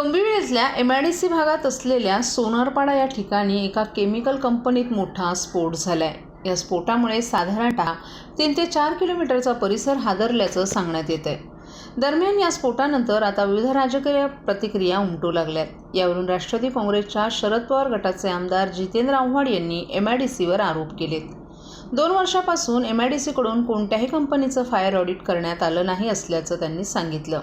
डोंबिवलीतल्या M I D C भागात असलेल्या सोनारपाडा या ठिकाणी एका केमिकल कंपनीत मोठा स्फोट झालाय. या स्फोटामुळे साधारणतः तीन ते चार किलोमीटरचा परिसर हादरल्याचं सांगण्यात येत आहे दरम्यान या स्फोटानंतर आता विविध राजकीय प्रतिक्रिया उमटू लागल्यात. यावरून राष्ट्रवादी काँग्रेसच्या शरद पवार गटाचे आमदार जितेंद्र आव्हाड यांनी एम आय डी सीवर आरोप केलेत. दोन वर्षापासून एम आय डी सीकडून कोणत्याही कंपनीचं फायर ऑडिट करण्यात आलं नाही असल्याचं त्यांनी सांगितलं.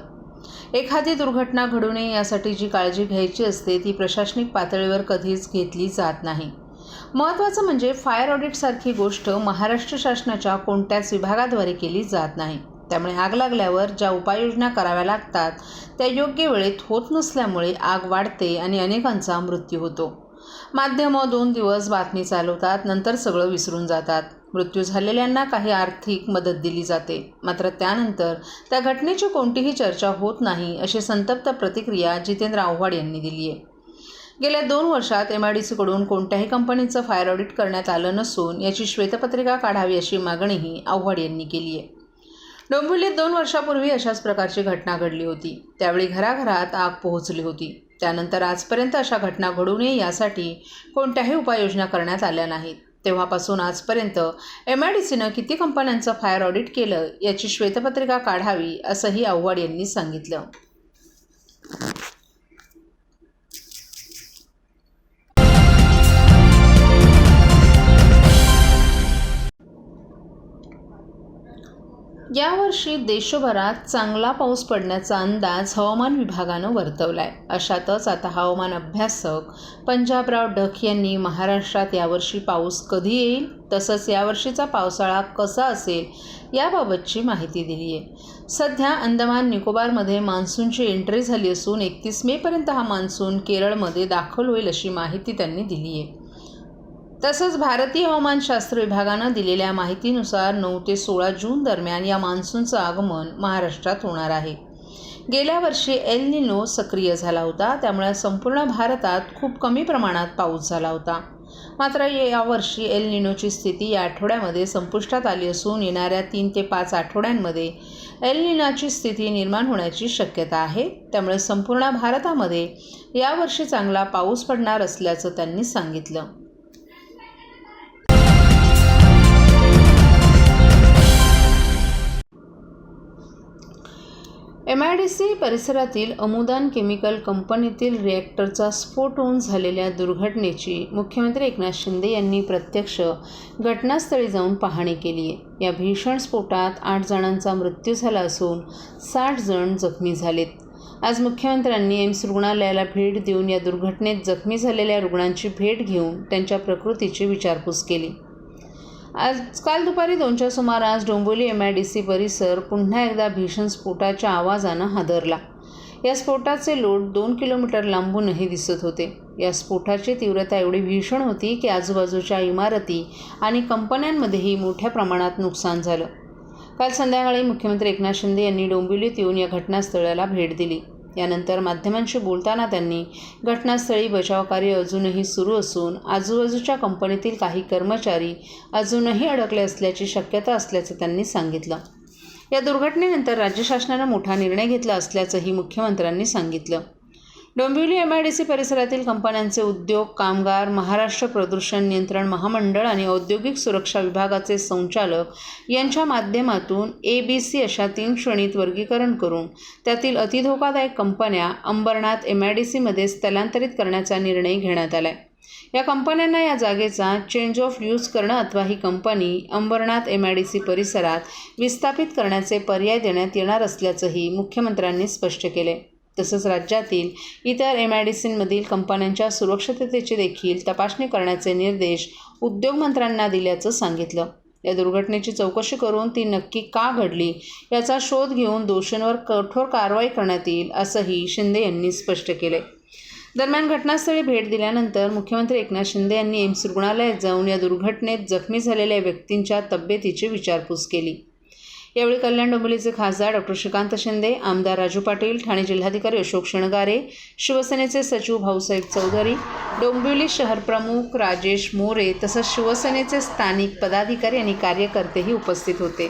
एखादी दुर्घटना घडू नये यासाठी जी काळजी घ्यायची असते ती प्रशासनिक पातळीवर कधीच घेतली जात नाही. महत्त्वाचं म्हणजे फायर ऑडिटसारखी गोष्ट महाराष्ट्र शासनाच्या कोणत्याच विभागाद्वारे केली जात नाही. त्यामुळे आग लागल्यावर ज्या उपाययोजना कराव्या लागतात त्या योग्य वेळेत होत नसल्यामुळे आग वाढते आणि अनेकांचा मृत्यू होतो. माध्यमं दोन दिवस बातमी चालवतात नंतर सगळं विसरून जातात. मृत्यू झालेल्यांना काही आर्थिक मदत दिली जाते. मात्र त्यानंतर त्या घटनेची कोणतीही चर्चा होत नाही अशी संतप्त प्रतिक्रिया जितेंद्र आव्हाड यांनी दिली आहे. गेल्या दोन वर्षात एम आय डी सीकडून कोणत्याही कंपनीचं फायर ऑडिट करण्यात आलं नसून याची श्वेतपत्रिका काढावी अशी मागणीही आव्हाड यांनी केली आहे. डोंबिवलीत दोन वर्षापूर्वी अशाच प्रकारची घटना घडली होती. त्यावेळी घराघरात आग पोहोचली होती. त्यानंतर आजपर्यंत अशा घटना घडू नये यासाठी कोणत्याही उपाययोजना करण्यात आल्या नाहीत. तेव्हापासून आजपर्यंत एम आय डी सीनं किती कंपन्यांचं फायर ऑडिट केलं याची श्वेतपत्रिका काढावी असंही आव्हाड यांनी सांगितलं. यावर्षी देशभरात चांगला पाऊस पडण्याचा अंदाज हवामान विभागानं वर्तवला आहे अशातच आता हवामान अभ्यासक पंजाबराव डक यांनी महाराष्ट्रात यावर्षी पाऊस कधी येईल तसंच यावर्षीचा पावसाळा कसा असेल याबाबतची माहिती दिली आहे सध्या अंदमान निकोबारमध्ये मान्सूनची एंट्री झाली असून एकतीस मेपर्यंत हा मान्सून केरळमध्ये दाखल होईल अशी माहिती त्यांनी दिली आहे तसंच भारतीय हवामानशास्त्र विभागानं दिलेल्या माहितीनुसार नऊ ते सोळा जून दरम्यान या मान्सूनचं आगमन महाराष्ट्रात होणार आहे. गेल्या वर्षी एल निनो सक्रिय झाला होता त्यामुळे संपूर्ण भारतात खूप कमी प्रमाणात पाऊस झाला होता. मात्र यावर्षी एल निनोची स्थिती या आठवड्यामध्ये संपुष्टात आली असून येणाऱ्या तीन ते पाच आठवड्यांमध्ये एल निनाची स्थिती निर्माण होण्याची शक्यता आहे. त्यामुळे संपूर्ण भारतामध्ये यावर्षी चांगला पाऊस पडणार असल्याचं त्यांनी सांगितलं. एम आय डी सी परिसरातील अमुदान केमिकल कंपनीतील रिॲक्टरचा स्फोट होऊन झालेल्या दुर्घटनेची मुख्यमंत्री एकनाथ शिंदे यांनी प्रत्यक्ष घटनास्थळी जाऊन पाहणी केली आहे. या भीषण स्फोटात आठ जणांचा मृत्यू झाला असून साठ जण जखमी झालेत. आज मुख्यमंत्र्यांनी एम्स रुग्णालयाला भेट देऊन या दुर्घटनेत जखमी झालेल्या रुग्णांची भेट घेऊन त्यांच्या प्रकृतीची विचारपूस केली. आज काल दुपारी दोनच्या सुमारास Dombivli M I D C परिसर पुन्हा एकदा भीषण स्फोटाच्या आवाजानं हादरला. या स्फोटाचे लोट दोन किलोमीटर लांबूनही दिसत होते. या स्फोटाची तीव्रता एवढी भीषण होती की आजूबाजूच्या इमारती आणि कंपन्यांमध्येही मोठ्या प्रमाणात नुकसान झालं. काल संध्याकाळी मुख्यमंत्री एकनाथ शिंदे यांनी डोंबिवलीत येऊन या घटनास्थळाला भेट दिली. यानंतर माध्यमांशी बोलताना त्यांनी घटनास्थळी बचावकार्य अजूनही सुरू असून आजूबाजूच्या कंपनीतील काही कर्मचारी अजूनही अडकले असल्याची शक्यता असल्याचं त्यांनी सांगितलं. या दुर्घटनेनंतर राज्य शासनानं मोठा निर्णय घेतला असल्याचंही मुख्यमंत्र्यांनी सांगितलं. Dombivli M I D C परिसरातील कंपन्यांचे उद्योग कामगार महाराष्ट्र प्रदूषण नियंत्रण महामंडळ आणि औद्योगिक सुरक्षा विभागाचे संचालक यांच्या माध्यमातून ए बी सी अशा तीन श्रेणीत वर्गीकरण करून त्यातील अतिधोकादायक कंपन्या अंबरनाथ एम आय डी सीमध्ये स्थलांतरित करण्याचा निर्णय घेण्यात आला आहे या कंपन्यांना या जागेचा चेंज ऑफ यूज करणं अथवा ही company Ambernath M I D C परिसरात विस्थापित करण्याचे पर्याय देण्यात येणार असल्याचंही मुख्यमंत्र्यांनी स्पष्ट केले तसंच राज्यातील इतर एम आय डी सीमधील कंपन्यांच्या सुरक्षिततेची देखील तपासणी करण्याचे निर्देश उद्योगमंत्र्यांना दिल्याचं सांगितलं. या दुर्घटनेची चौकशी करून ती नक्की का घडली याचा शोध घेऊन दोषींवर कठोर कारवाई करण्यात येईल असंही शिंदे यांनी स्पष्ट केले दरम्यान घटनास्थळी भेट दिल्यानंतर मुख्यमंत्री एकनाथ शिंदे यांनी एम्स रुग्णालयात जाऊन या दुर्घटनेत जखमी झालेल्या व्यक्तींच्या तब्येतीची विचारपूस केली. यावेळी कल्याण डोंबिवलीचे खासदार डॉक्टर श्रीकांत शिंदे आमदार राजू पाटील ठाणे जिल्हाधिकारी अशोक शृंगारे शिवसेनेचे सचिव भाऊसाहेब चौधरी डोंबिवली शहर प्रमुख राजेश मोरे तसंच शिवसेनेचे स्थानिक पदाधिकारी आणि कार्यकर्तेही उपस्थित होते.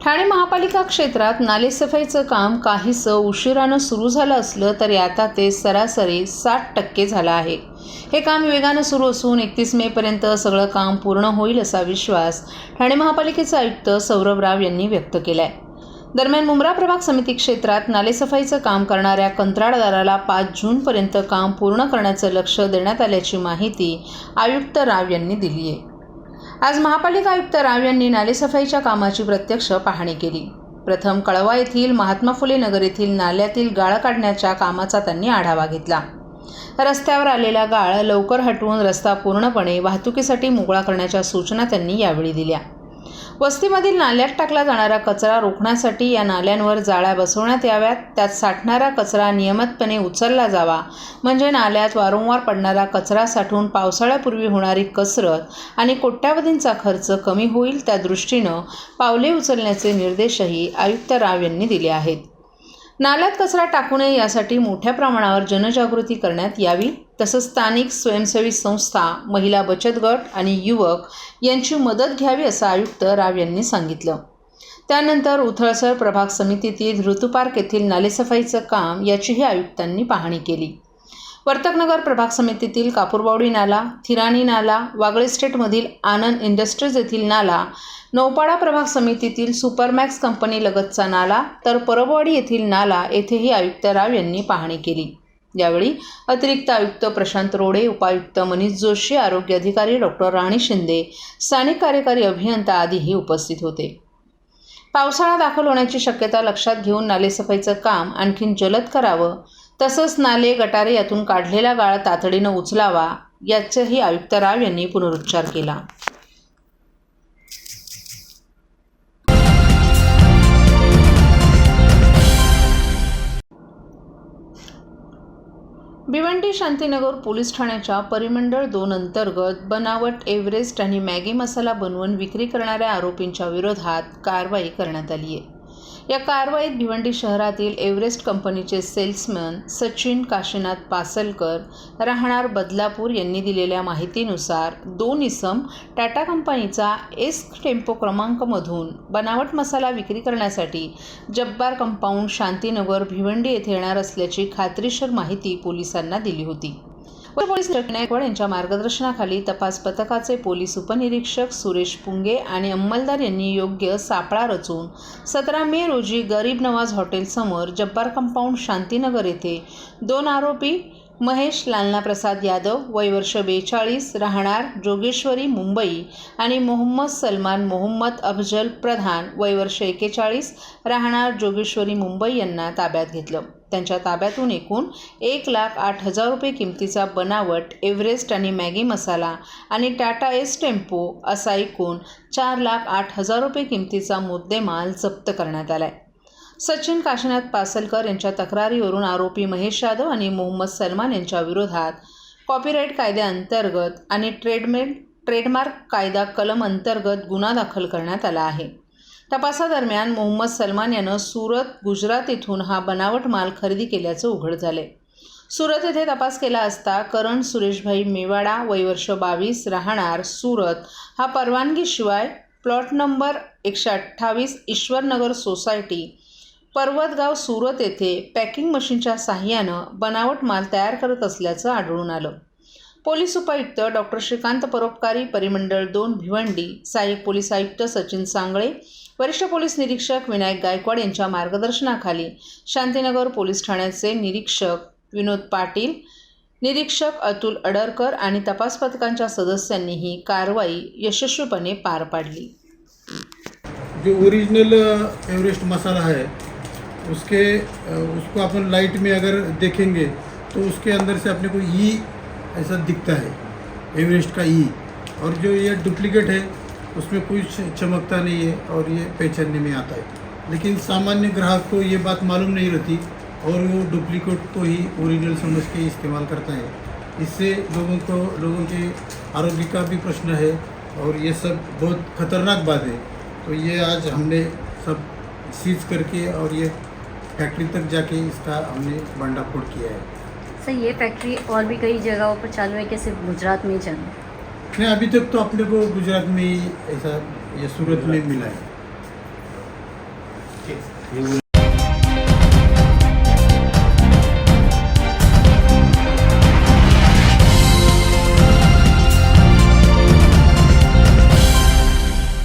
ठाणे महापालिका क्षेत्रात नालेसफाईचं काम काहीसं उशिरानं सुरू झालं असलं तरी आता ते सरासरी साठ टक्के झालं आहे. हे काम वेगानं सुरू असून एकतीस मेपर्यंत सगळं काम पूर्ण होईल असा विश्वास ठाणे महापालिकेचे आयुक्त सौरभ राव यांनी व्यक्त केला आहे दरम्यान मुंब्रा प्रभाग समिती क्षेत्रात नालेसफाईचं काम करणाऱ्या कंत्राटदाराला पाच जूनपर्यंत काम पूर्ण करण्याचं लक्ष देण्यात आल्याची माहिती आयुक्त राव यांनी दिली आहे आज महापालिका आयुक्त राव यांनी नालेसफाईच्या कामाची प्रत्यक्ष पाहणी केली. प्रथम कळवा येथील महात्मा फुले नगर येथील नाल्यातील गाळ काढण्याच्या कामाचा त्यांनी आढावा घेतला. रस्त्यावर आलेला गाळ लवकर हटवून रस्ता पूर्णपणे वाहतुकीसाठी मोकळा करण्याच्या सूचना त्यांनी यावेळी दिल्या. वस्तीमधील नाल्यात टाकला जाणारा कचरा रोखण्यासाठी या नाल्यांवर जाळ्या बसवण्यात याव्यात. त्यात साठणारा कचरा नियमितपणे उचलला जावा. म्हणजे नाल्यात वारंवार पडणारा कचरा साठून पावसाळ्यापूर्वी होणारी कसरत आणि कोट्यावधींचा खर्च कमी होईल त्या दृष्टीनं पावले उचलण्याचे निर्देशही आयुक्त राव यांनी दिले आहेत. नाल्यात कचरा टाकू नये यासाठी मोठ्या प्रमाणावर जनजागृती करण्यात यावी. तसंच स्थानिक स्वयंसेवी संस्था महिला बचत गट आणि युवक यांची मदत घ्यावी असं आयुक्त राव यांनी सांगितलं. त्यानंतर उथळसर प्रभाग समितीतील ऋतुपार्क येथील नालेसफाईचं काम याचीही आयुक्तांनी पाहणी केली. वर्तकनगर प्रभाग समितीतील कापूरबावडी नाला थिराणी नाला वागळे स्टेटमधील आनंद इंडस्ट्रीज येथील नाला नौपाडा प्रभाग समितीतील सुपरमॅक्स कंपनीलगतचा नाला तर परबवाडी येथील नाला येथेही आयुक्त राव यांनी पाहणी केली. यावेळी अतिरिक्त आयुक्त प्रशांत रोडे उपायुक्त मनीष जोशी आरोग्य अधिकारी डॉक्टर राणी शिंदे स्थानिक कार्यकारी अभियंता आदीही उपस्थित होते. पावसाळा दाखल होण्याची शक्यता लक्षात घेऊन नालेसफाईचं काम आणखीन जलद करावं तसंच नाले गटारे यातून काढलेला गाळ तातडीनं उचलावा याचंही आयुक्त राव यांनी पुनरुच्चार केला. भिवंडी शांतीनगर पोलीस ठाण्याच्या परिमंडळ दोन अंतर्गत बनावट एव्हरेस्ट आणि मॅगी मसाला बनवून विक्री करणाऱ्या आरोपींच्या विरोधात कारवाई करण्यात आली आहे. या कारवाईत भिवंडी शहरातील एव्हरेस्ट कंपनीचे सेल्समन सचिन काशीनाथ पासलकर राहणार बदलापूर यांनी दिलेल्या माहितीनुसार दोन इसम टाटा कंपनीचा एस टेम्पो क्रमांकमधून बनावट मसाला विक्री करण्यासाठी जब्बार कंपाऊंड शांतीनगर भिवंडी येथे येणार असल्याची खात्रीशीर माहिती पोलिसांना दिली होती. व पोलीस नायकवाड यांच्या मार्गदर्शनाखाली तपास पथकाचे पोलीस उपनिरीक्षक सुरेश पुंगे आणि अंमलदार यांनी योग्य सापळा रचून सतरा मे रोजी गरीब नवाज हॉटेलसमोर जब्बार कंपाऊंड शांतीनगर येथे दोन आरोपी महेश लालना प्रसाद यादव वय वर्ष बेचाळीस राहणार जोगेश्वरी मुंबई आणि मोहम्मद सलमान मोहम्मद अफजल प्रधान वय वर्ष एकेचाळीस राहणार जोगेश्वरी मुंबई यांना ताब्यात घेतलं. त्यांच्या ताब्यातून एकूण एक लाख आठ हजार रुपये किमतीचा बनावट एव्हरेस्ट आणि मॅगी मसाला आणि टाटा एस टेम्पो असा एकूण चार लाख आठ हजार रुपये किमतीचा मुद्देमाल जप्त करण्यात आला आहे सचिन काशीनाथ पासलकर यांच्या तक्रारीवरून आरोपी महेश यादव आणि मोहम्मद सलमान यांच्या विरोधात कॉपीराईट कायद्याअंतर्गत आणि ट्रेडमेड ट्रेडमार्क कायदा कलम अंतर्गत गुन्हा दाखल करण्यात आला आहे. तपासादरम्यान मोहम्मद सलमान यानं सुरत गुजरात येथून हा बनावट माल खरेदी केल्याचं उघड झाले सुरत येथे तपास केला असता करण सुरेशभाई मेवाडा वयवर्ष बावीस राहणार सुरत हा परवानगीशिवाय प्लॉट नंबर एकशे अठ्ठावीस ईश्वरनगर सोसायटी पर्वतगाव सुरत येथे पॅकिंग मशीनच्या साह्यानं बनावट माल तयार करत असल्याचं आढळून आलं. पोलीस उपायुक्त डॉक्टर श्रीकांत परोपकारी परिमंडळ दोन भिवंडी सहाय्यक पोलीस आयुक्त सचिन सांगळे वरिष्ठ पोलीस निरीक्षक विनायक गायकवाड यांच्या मार्गदर्शनाखाली शांतीनगर पोलीस ठाण्याचे निरीक्षक विनोद पाटील निरीक्षक अतुल अडरकर आणि तपास पथकांच्या सदस्यांनी ही कारवाई यशस्वीपणे पार पाडली. जो ओरिजिनल एवरेस्ट मसाला है उसके उसको अपन लाइट में अगर देखेंगे तो उसके अंदर से अपने को ई e ऐसा दिखता है एवरेस्ट का ई और जो ये डुप्लीकेट है उसमें कोई चमकता नहीं है और ये पहचानने में आता है। लेकिन सामान्य ग्राहक को ये बात मालूम नहीं रहती और वो डुप्लीकेट को ही ओरिजिनल समझ के इस्तेमाल करता है। इससे लोगों को लोगों के आरोग्य का भी प्रश्न है और ये सब बहुत खतरनाक बात है। तो ये आज हमने सब सीज करके और ये फैक्ट्री तक जाके इसका हमने भंडाफोड़ किया है। सर, ये फैक्ट्री और भी कई जगहों पर चालू है कि सिर्फ़ गुजरात में ही चालू है? नहीं अभी तक तो अपने को गुजरात में ही ऐसा ये सूरत में मिला है